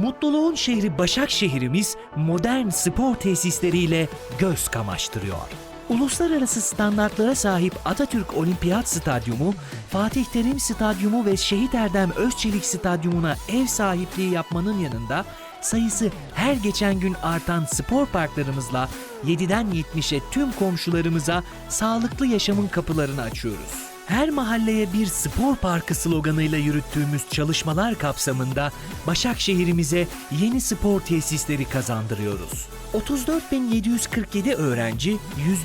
Mutluluğun şehri Başakşehir'imiz modern spor tesisleriyle göz kamaştırıyor. Uluslararası standartlara sahip Atatürk Olimpiyat Stadyumu, Fatih Terim Stadyumu ve Şehit Erdem Özçelik Stadyumuna ev sahipliği yapmanın yanında sayısı her geçen gün artan spor parklarımızla 7'den 70'e tüm komşularımıza sağlıklı yaşamın kapılarını açıyoruz. Her mahalleye bir spor parkı sloganıyla yürüttüğümüz çalışmalar kapsamında Başakşehir'imize yeni spor tesisleri kazandırıyoruz. 34.747 öğrenci,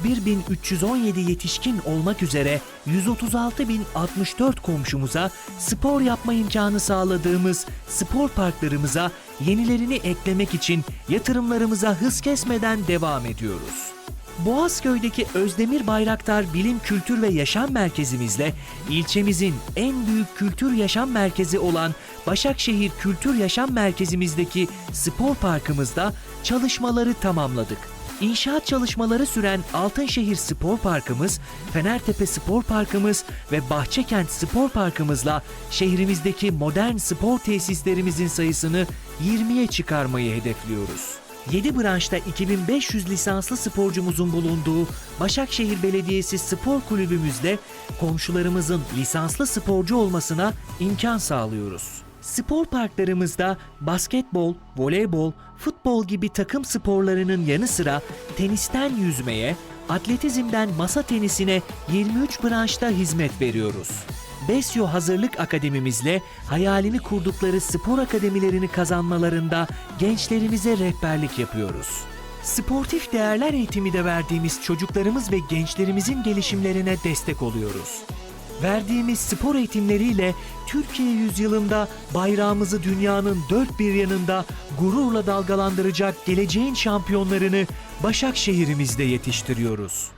101.317 yetişkin olmak üzere 136.064 komşumuza spor yapma imkanı sağladığımız spor parklarımıza yenilerini eklemek için yatırımlarımıza hız kesmeden devam ediyoruz. Boğazköy'deki Özdemir Bayraktar Bilim Kültür ve Yaşam Merkezimizle ilçemizin en büyük kültür yaşam merkezi olan Başakşehir Kültür Yaşam Merkezimizdeki spor parkımızda çalışmaları tamamladık. İnşaat çalışmaları süren Altınşehir Spor Parkımız, Fenertepe Spor Parkımız ve Bahçekent Spor Parkımızla şehrimizdeki modern spor tesislerimizin sayısını 20'ye çıkarmayı hedefliyoruz. 7 branşta 2500 lisanslı sporcumuzun bulunduğu Başakşehir Belediyesi Spor Kulübümüzde komşularımızın lisanslı sporcu olmasına imkan sağlıyoruz. Spor parklarımızda basketbol, voleybol, futbol gibi takım sporlarının yanı sıra tenisten yüzmeye, atletizmden masa tenisine 23 branşta hizmet veriyoruz. Besyo Hazırlık Akademimizle hayalini kurdukları spor akademilerini kazanmalarında gençlerimize rehberlik yapıyoruz. Sportif değerler eğitimi de verdiğimiz çocuklarımız ve gençlerimizin gelişimlerine destek oluyoruz. Verdiğimiz spor eğitimleriyle Türkiye yüzyılında bayrağımızı dünyanın dört bir yanında gururla dalgalandıracak geleceğin şampiyonlarını Başakşehir'imizde yetiştiriyoruz.